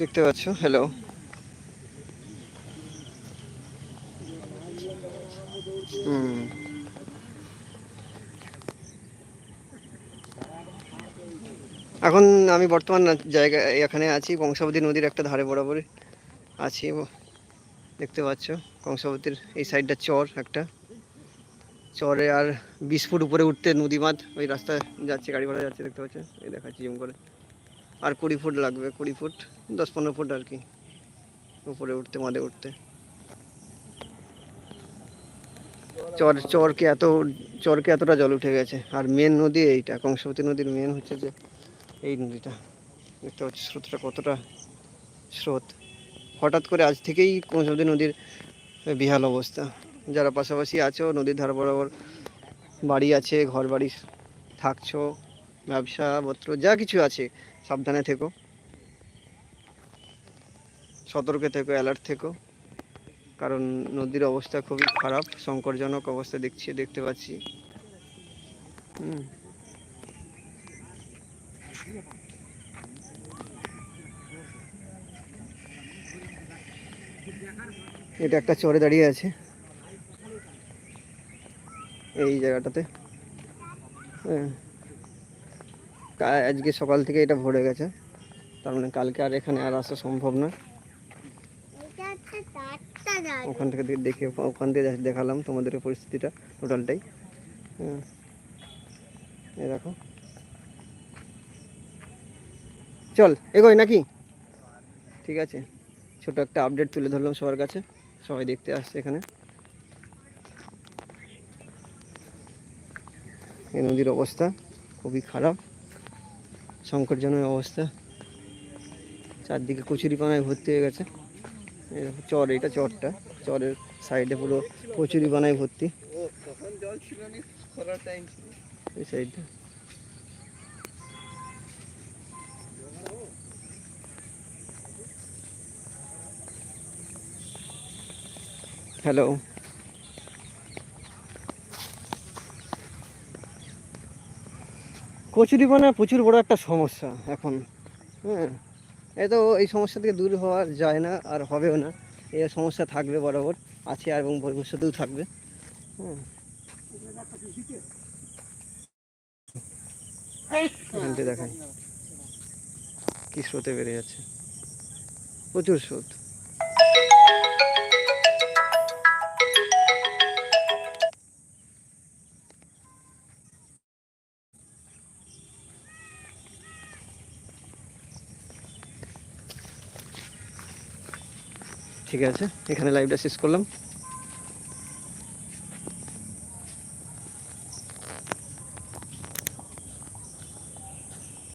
দেখতে পাচ্ছ হ্যালো এখন আমি বর্তমান জায়গা এখানে আছি কংসাবতী নদীর একটা ধারে বরাবরই আছি। দেখতে পাচ্ছ, কংসাবতীর এই সাইডটা চর একটা। চরে আর বিশ ফুট উপরে উঠতে নদী বাঁধ ওই রাস্তায় যাচ্ছে, গাড়ি ভাড়া যাচ্ছে, দেখতে পাচ্ছ? এই দেখাচ্ছি জুম করে। আর কুড়ি ফুট লাগবে, কুড়ি ফুট, দশ পনেরো ফুট আর কি, উপরে উঠতে মাদে উঠতে। চর, চরকে এত, চরকে এতটা জল উঠে গেছে। আর মেন নদী এইটা, কংসাবতী নদীর মেন হচ্ছে যে এই নদীটা। দেখতে পাচ্ছি স্রোতটা কতটা স্রোত। হঠাৎ করে আজ থেকেই কংসাবতী নদীর বিহাল অবস্থা। যারা পাশাপাশি আছো, নদীর ধার বরাবর বাড়ি আছে, ঘর বাড়ি থাকছো, ব্যবসা পত্র, যা কিছু আছে, সাবধানে থেকো। সতর্কে থেকো অ্যালার্ট থেকো। কারণ নদীর অবস্থা খুবই খারাপ, সংকটজনক অবস্থা দেখছি, দেখতে পাচ্ছি। হুম। এটা একটা চরে দাঁড়িয়ে আছে। এই জায়গাটাতে। হ্যাঁ। আজকে সকাল থেকে এটা ভরে গেছে। তার মানে কালকে আর এখানে আর আসা সম্ভব না। ওখান থেকে দেখে ওখান থেকে দেখালাম তোমাদের পরিস্থিতিটা টোটালটাই। হ্যাঁ। এই দেখো। চল এগোই নাকি? ঠিক আছে। ছোট একটা আপডেট তুলে ধরলাম সবার কাছে। সবাই দেখতে আসছে এখানে। এই নদীর অবস্থা খুবই খারাপ। সংকটজনক অবস্থা। চারদিকে কচুরিপানায় ভর্তি হয়ে গেছে। চর, এটা চরটা। চরের সাইডে পুরো কচুরি বানায় ভর্তি। এই সাইডটা হ্যালো কচুরি বানা প্রচুর বড় একটা সমস্যা এখন হ্যাঁ। এই তো এই সমস্যা থেকে দূর হওয়া যায় না আর হবেও না। এই সমস্যা থাকবে বরাবর, আছে আর এবং ভবিষ্যতেও থাকবে এখানটা দেখাই কি স্রোতে বেড়ে যাচ্ছে। প্রচুর স্রোত। ঠিক আছে এখানে লাইভটা শেষ করলাম।